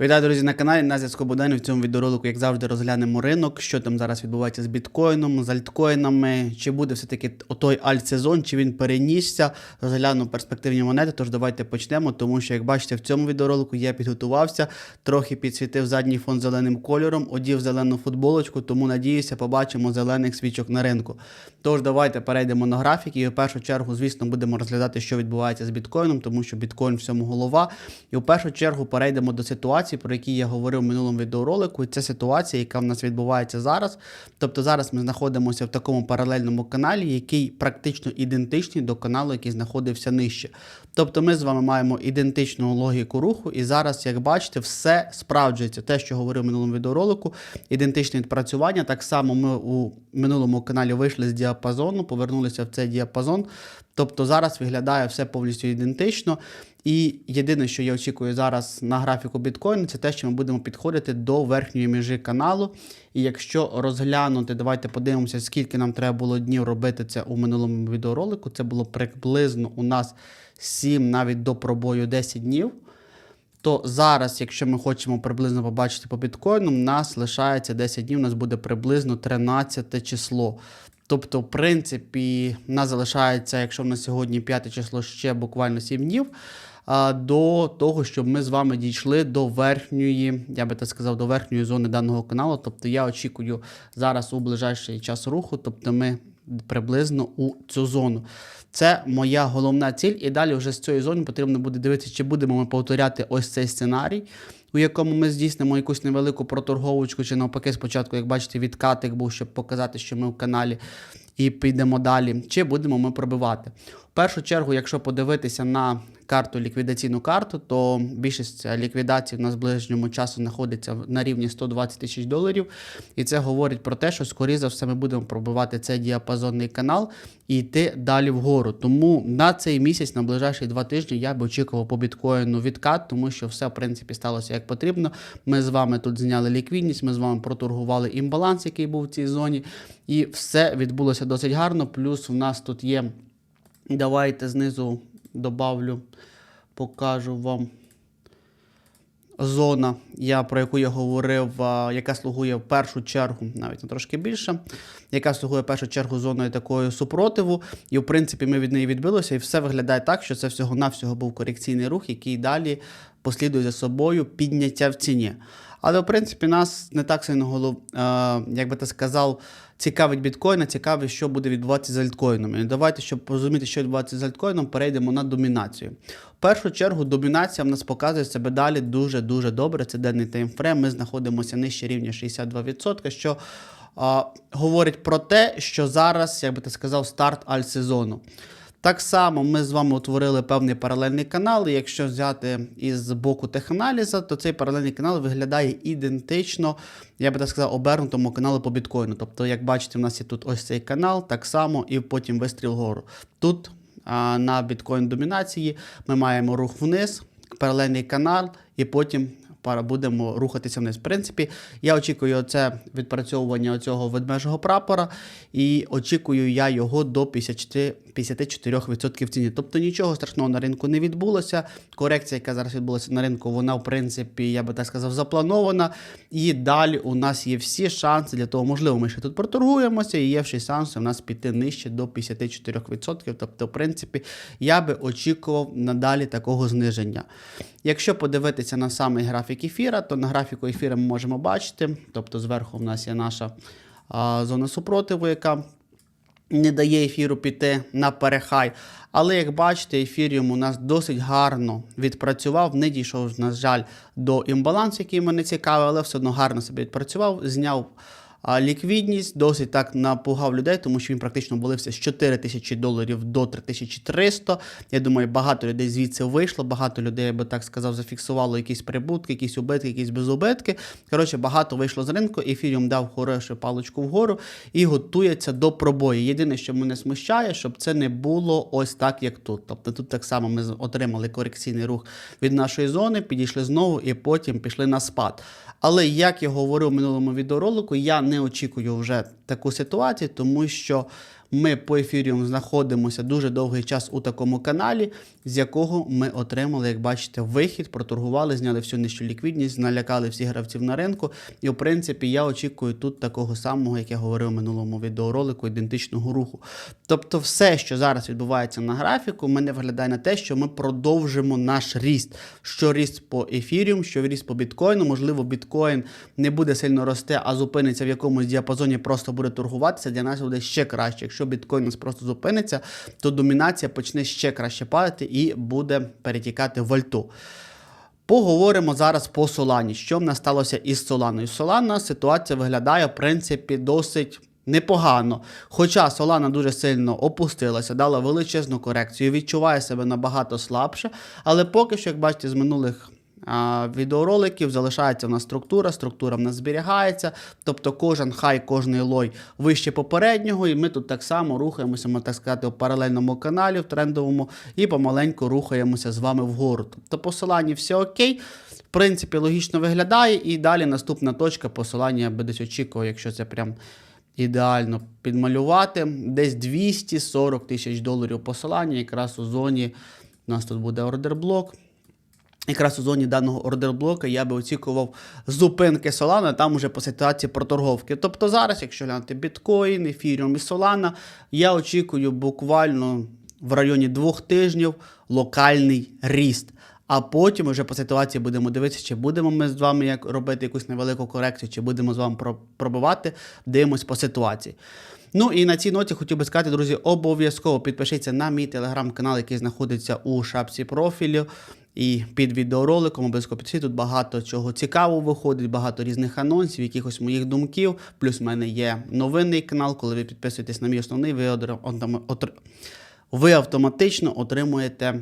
Вітаю, друзі, на каналі. На зв'язку Богдан. В цьому відеоролику, як завжди, розглянемо ринок, що там зараз відбувається з біткоїном, з альткоїнами, чи буде все-таки той альт-сезон, чи він перенісся. Розгляну перспективні монети. Тож давайте почнемо, тому що, як бачите, в цьому відеоролику я підготувався, трохи підсвітив задній фон зеленим кольором, одів зелену футболочку, тому надіюся, побачимо зелених свічок на ринку. Тож давайте перейдемо на графіки. І в першу чергу, звісно, будемо розглядати, що відбувається з біткоїном, тому що біткоін всьому голова. І в першу чергу перейдемо до ситуації, про які я говорив в минулому відеоролику. Це ситуація, яка в нас відбувається зараз. Тобто зараз ми знаходимося в такому паралельному каналі, який практично ідентичний до каналу, який знаходився нижче. Тобто ми з вами маємо ідентичну логіку руху, і зараз, як бачите, все справджується. Те, що говорив в минулому відеоролику, ідентичне відпрацювання. Так само ми у минулому каналі вийшли з діапазону, повернулися в цей діапазон. Тобто зараз виглядає все повністю ідентично. І єдине, що я очікую зараз на графіку біткоїну, це те, що ми будемо підходити до верхньої межі каналу. І якщо розглянути, давайте подивимося, скільки нам треба було днів робити це у минулому відеоролику. Це було приблизно у нас 7 навіть до пробою 10 днів. То зараз, якщо ми хочемо приблизно побачити по біткоїну, у нас лишається 10 днів, у нас буде приблизно 13 число. Тобто, в принципі, нас залишається, якщо в нас сьогодні 5 число ще буквально 7 днів, до того, щоб ми з вами дійшли до верхньої, я би так сказав, до верхньої зони даного каналу. Тобто я очікую зараз у ближайший час руху, тобто ми приблизно у цю зону. Це моя головна ціль. І далі вже з цієї зони потрібно буде дивитися, чи будемо ми повторяти ось цей сценарій, у якому ми здійснимо якусь невелику проторговочку, чи навпаки, спочатку, як бачите, відкатик був, щоб показати, що ми в каналі і підемо далі, чи будемо ми пробивати. Першу чергу, якщо подивитися на карту, ліквідаційну карту, то більшість ліквідацій в нас в ближньому часу знаходиться на рівні 120 тисяч доларів. І це говорить про те, що, скоріше за все, ми будемо пробивати цей діапазонний канал і йти далі вгору. Тому на цей місяць, на ближайші два тижні, я б очікував по біткоїну відкат, тому що все, в принципі, сталося як потрібно. Ми з вами тут зняли ліквідність, ми з вами проторгували імбаланс, який був в цій зоні, і все відбулося досить гарно. Плюс в нас тут є. Давайте знизу добавлю, покажу вам зона, я, про яку я говорив, яка слугує в першу чергу, навіть не трошки більше, яка слугує в першу чергу зоною такою супротиву. І, в принципі, ми від неї відбилися, і все виглядає так, що це всього-навсього був корекційний рух, який далі послідує за собою підняття в ціні. Але, в принципі, нас не так сильно голов, як би ти сказав, цікавить біткоін, а цікавить, що буде відбуватися з альткоїном. І давайте, щоб розуміти, що відбувається з альткоїном, перейдемо на домінацію. В першу чергу, домінація в нас показує себе далі дуже-дуже добре. Це денний таймфрейм. Ми знаходимося нижче рівня 62%, що а, говорить про те, що зараз, як би ти сказав, старт альт-сезону. Так само ми з вами утворили певний паралельний канал. І якщо взяти із боку теханаліза, то цей паралельний канал виглядає ідентично, я би так сказав, обернутому каналу по біткоїну. Тобто, як бачите, у нас є тут ось цей канал, так само, і потім вистріл вгору. Тут а, на біткоін домінації ми маємо рух вниз, паралельний канал, і потім будемо рухатися вниз. В принципі, я очікую це відпрацьовування цього ведмежого прапора, і очікую я його до 54%, 54% в ціні. Тобто нічого страшного на ринку не відбулося. Корекція, яка зараз відбулася на ринку, вона, в принципі, я би так сказав, запланована. І далі у нас є всі шанси для того, можливо, ми ще тут проторгуємося, і є всі шанси у нас піти нижче до 54%. Тобто, в принципі, я би очікував надалі такого зниження. Якщо подивитися на самий графік ефіра, то на графіку ефіра ми можемо бачити, тобто зверху в нас є наша а, зона супротиву, яка не дає ефіру піти на перехай. Але як бачите, ефіріум у нас досить гарно відпрацював, не дійшов, на жаль, до імбалансу, який мене цікавий, але все одно гарно себе відпрацював, зняв а ліквідність досить так напугав людей, тому що він практично обвалився з 4 тисячі доларів до 3300. Я думаю, багато людей звідси вийшло, багато людей, я би так сказав, зафіксувало якісь прибутки, якісь убитки, якісь безубитки. Коротше, багато вийшло з ринку, ефіріум дав хорошу паличку вгору і готується до пробою. Єдине, що мене смущає, щоб це не було ось так, як тут. Тобто тут так само ми отримали корекційний рух від нашої зони, підійшли знову і потім пішли на спад. Але як я говорив в минулому відеоролику, я не очікую вже таку ситуацію, тому що Ми по ефіріум знаходимося дуже довгий час у такому каналі, з якого ми отримали, як бачите, вихід, проторгували, зняли всю нижчу ліквідність, налякали всіх гравців на ринку. І в принципі я очікую тут такого самого, як я говорив в минулому відеоролику, ідентичного руху. Тобто, все, що зараз відбувається на графіку, мене виглядає на те, що ми продовжимо наш ріст. Що ріст по ефіріум, що ріст по біткоїну. Можливо, біткоін не буде сильно рости, а зупиниться в якомусь діапазоні, просто буде торгуватися. Для нас буде ще краще. Якщо біткоін нас просто зупиниться, то домінація почне ще краще падати і буде перетікати в альту. Поговоримо зараз по Солані. Що в нас сталося із Соланою? Солана ситуація виглядає, в принципі, досить непогано. Хоча Солана дуже сильно опустилася, дала величезну корекцію, відчуває себе набагато слабше. Але поки що, як бачите, з минулих відеороликів залишається в нас структура, структура в нас зберігається. Тобто кожен хай, кожний лой вище попереднього, і ми тут так само рухаємося, можна так сказати, у паралельному каналі, в трендовому, і помаленьку рухаємося з вами вгору. Тобто посилання все окей. В принципі, логічно виглядає, і далі наступна точка посилання я би десь очікував, якщо це прям ідеально підмалювати. Десь 240 тисяч доларів посилання, якраз у зоні у нас тут буде ордерблок. Якраз у зоні даного ордерблока я би очікував зупинки Solana, там уже по ситуації проторговки. Тобто зараз, якщо глянути біткоін, ефіріум і Solana, я очікую буквально в районі двох тижнів локальний ріст. А потім вже по ситуації будемо дивитися, чи будемо ми з вами як робити якусь невелику корекцію, чи будемо з вами про- пробивати. Дивимось по ситуації. Ну і на цій ноті хотів би сказати, друзі, обов'язково підпишіться на мій телеграм-канал, який знаходиться у шапці профілю. І під відеороликом обов'язково підпишіться. Тут багато чого цікавого виходить, багато різних анонсів, якихось моїх думків. Плюс в мене є новинний канал. Коли ви підписуєтесь на мій основний, ви, автоматично отримуєте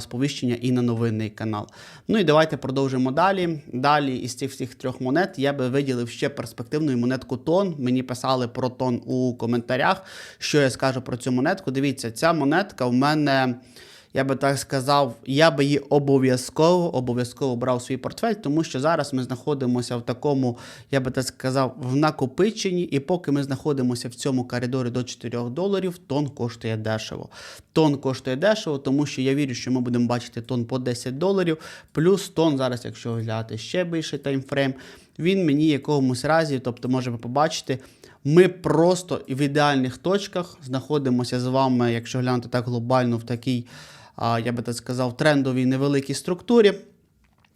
сповіщення і на новинний канал. Ну і давайте продовжимо далі. Далі із цих всіх трьох монет я би виділив ще перспективну монетку тон. Мені писали про тон у коментарях. Що я скажу про цю монетку? Дивіться, ця монетка в мене. Я би так сказав, я би її обов'язково обов'язково брав свій портфель, тому що зараз ми знаходимося в такому, я би так сказав, в накопиченні, і поки ми знаходимося в цьому коридорі до 4 доларів, тон коштує дешево. Тон коштує дешево, тому що я вірю, що ми будемо бачити тон по 10 доларів, плюс тон зараз, якщо глянути ще більший таймфрейм, він мені якомусь разі, тобто можемо побачити. Ми просто в ідеальних точках знаходимося з вами, якщо глянути так глобально, в такій, я би так сказав, трендовій невеликій структурі.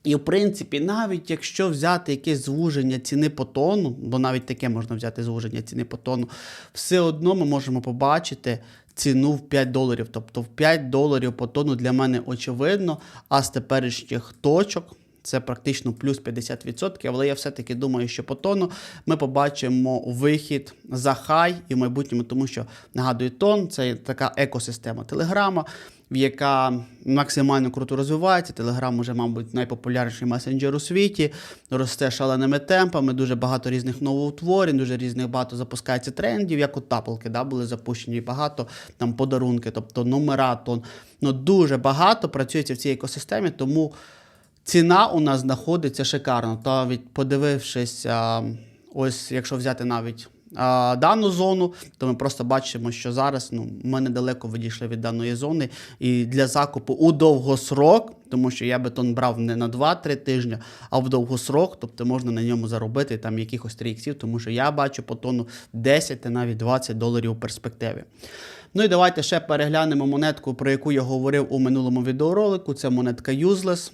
І, в принципі, навіть якщо взяти якесь звуження ціни по тону, бо навіть таке можна взяти звуження ціни по тону, все одно ми можемо побачити ціну в 5 доларів. Тобто в 5 доларів по тону для мене очевидно, а з теперішніх точок. Це практично плюс 50%, але я все-таки думаю, що по тону ми побачимо вихід за хай і в майбутньому, тому що нагадую, тон це така екосистема Телеграма, яка максимально круто розвивається. Телеграм уже, мабуть, найпопулярніший месенджер у світі, росте шаленими темпами, дуже багато різних новоутворень, дуже різних багато запускається трендів, як от тапалки да, були запущені, багато там подарунки, тобто номера тон. Ну, дуже багато працюється в цій екосистемі, тому. Ціна у нас знаходиться шикарно. Та від подивившись, ось якщо взяти навіть а, дану зону, то ми просто бачимо, що зараз ну, ми недалеко відійшли від даної зони. І для закупу у довгосрок, тому що я бетон брав не на 2-3 тижні, а в довгосрок, тобто можна на ньому заробити там якихось 3 тому що я бачу по тону 10 та навіть 20 доларів у перспективі. Ну і давайте ще переглянемо монетку, про яку я говорив у минулому відеоролику. Це монетка Useless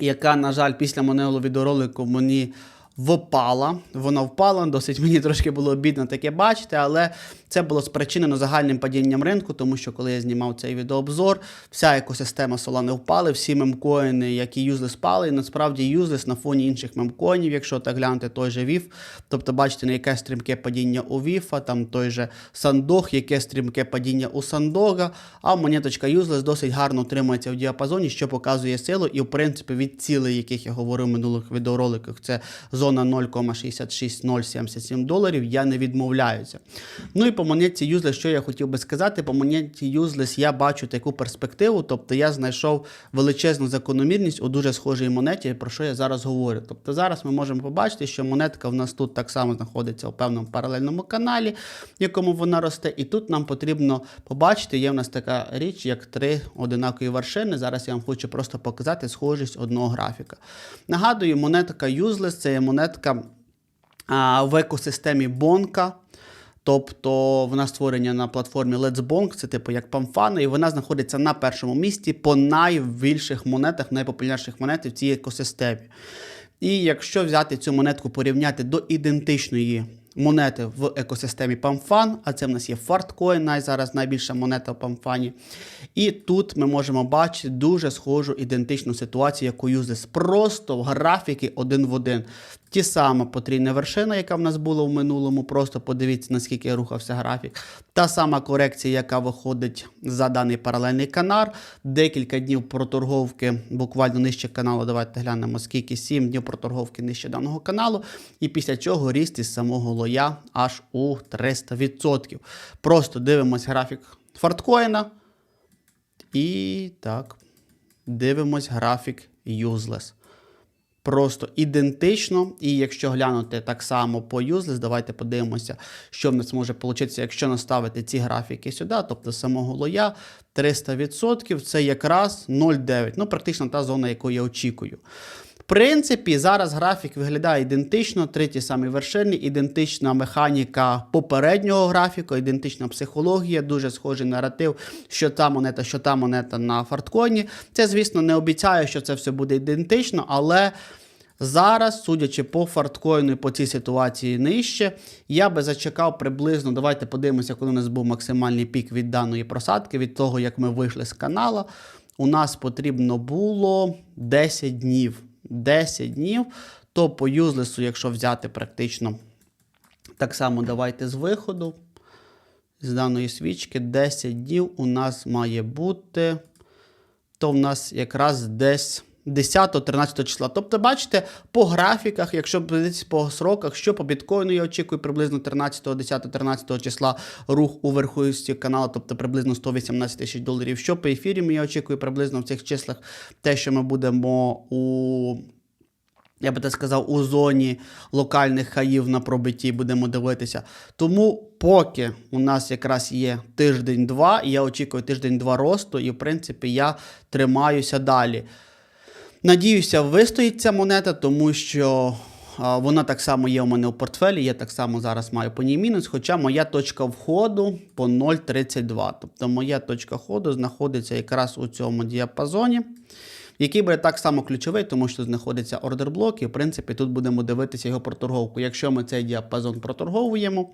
яка, на жаль, після минулого відеоролику мені впала. Вона впала, досить мені трошки було обідно таке бачити, але це було спричинено загальним падінням ринку, тому що коли я знімав цей відеообзор, вся екосистема Solana впали, всі мемкоїни, які юзли спали, і насправді юзлес на фоні інших мемкоїнів, якщо так глянути той же VIF, тобто бачите, на яке стрімке падіння у VIF, там той же Сандог, яке стрімке падіння у Сандога, а монеточка юзлес досить гарно утримується в діапазоні, що показує силу, і в принципі від цілей, яких я говорив в минулих відеороликах, це зона 0,66077 доларів, я не відмовляюся. Ну і по монетці Useless, що я хотів би сказати, по монетці Useless я бачу таку перспективу, тобто я знайшов величезну закономірність у дуже схожій монеті, про що я зараз говорю. Тобто зараз ми можемо побачити, що монетка в нас тут так само знаходиться у певному паралельному каналі, в якому вона росте, і тут нам потрібно побачити, є в нас така річ, як три одинакові вершини. Зараз я вам хочу просто показати схожість одного графіка. Нагадую, монетка Useless це є монетка а, в екосистемі Бонка. Тобто вона створена на платформі Let's Bonk, це типу як Памфана, і вона знаходиться на першому місці по найбільших монетах, найпопулярніших монет в цій екосистемі. І якщо взяти цю монетку порівняти до ідентичної монети в екосистемі Памфан, а це в нас є Fartcoin, зараз найбільша монета в Памфані. І тут ми можемо бачити дуже схожу ідентичну ситуацію, як у Useless. Просто графіки один в один. Ті сама потрійна вершина, яка в нас була в минулому, просто подивіться, наскільки рухався графік. Та сама корекція, яка виходить за даний паралельний канал. Декілька днів проторговки буквально нижче каналу. Давайте глянемо, скільки 7 днів проторговки нижче даного каналу. І після чого ріст із самого лоя аж у 300%. Просто дивимось графік фарткоїна. І так, дивимось графік Useless. Просто ідентично. І якщо глянути так само по Useless, давайте подивимося, що в нас може вийти, якщо наставити ці графіки сюди, тобто самого лоя 300%, це якраз 0,9. Ну, практично та зона, яку я очікую. Принципі, зараз графік виглядає ідентично, три ті самі вершини, ідентична механіка попереднього графіку, ідентична психологія, дуже схожий наратив, що та монета, що та монета на фартконі. Це, звісно, не обіцяє, що це все буде ідентично, але. Зараз, судячи по фарткоїну і по цій ситуації нижче, я би зачекав приблизно. Давайте подивимося, коли у нас був максимальний пік від даної просадки, від того, як ми вийшли з канала. У нас потрібно було 10 днів. 10 днів. То по юзлесу, якщо взяти практично так само, давайте з виходу з даної свічки, 10 днів у нас має бути. То в нас якраз десь 10-13 числа. Тобто, бачите, по графіках, якщо подивитися по сроках, що по біткоїну я очікую приблизно 13, 10, 13 числа рух у верховості каналу, тобто приблизно 118 тисяч доларів. Що по ефірі я очікую приблизно в цих числах те, що ми будемо у. Я би так сказав, у зоні локальних хаїв на пробитті будемо дивитися. Тому поки у нас якраз є тиждень-два, я очікую тиждень-два росту, і в принципі я тримаюся далі. Надіюся, вистоїть ця монета, тому що вона так само є у мене у портфелі. Я так само зараз маю по ній мінус. Хоча моя точка входу по 0,32. Тобто моя точка входу знаходиться якраз у цьому діапазоні, який буде так само ключовий, тому що знаходиться ордер-блок, і в принципі тут будемо дивитися його проторговку. Якщо ми цей діапазон проторговуємо.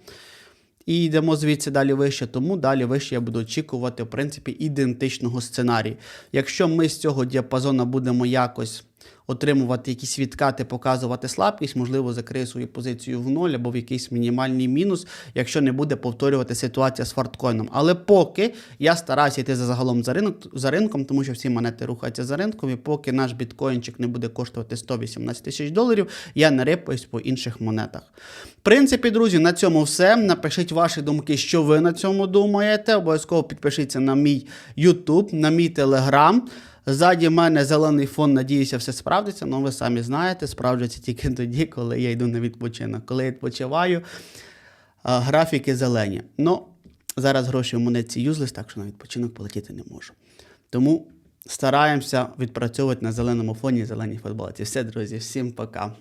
І йдемо звідси далі вище, тому далі вище я буду очікувати, в принципі, ідентичного сценарію. Якщо ми з цього діапазону будемо якось отримувати якісь відкати, показувати слабкість, можливо, закрию свою позицію в ноль або в якийсь мінімальний мінус, якщо не буде повторювати ситуація з фарткоїном. Але поки я стараюся йти за загалом за, ринок, за ринком, тому що всі монети рухаються за ринком, і поки наш біткоїнчик не буде коштувати 118 тисяч доларів, я не рипаюсь по інших монетах. В принципі, друзі, на цьому все. Напишіть ваші думки, що ви на цьому думаєте. Обов'язково підпишіться на мій YouTube, на мій Telegram. Ззаді мене зелений фон, надіюся, все справдиться. Ну, ви самі знаєте, справджується тільки тоді, коли я йду на відпочинок. Коли я відпочиваю, графіки зелені. Ну, зараз гроші в монетці юзлес, так що на відпочинок полетіти не можу. Тому стараємося відпрацьовувати на зеленому фоні зеленій футболці. Все, друзі, всім пока.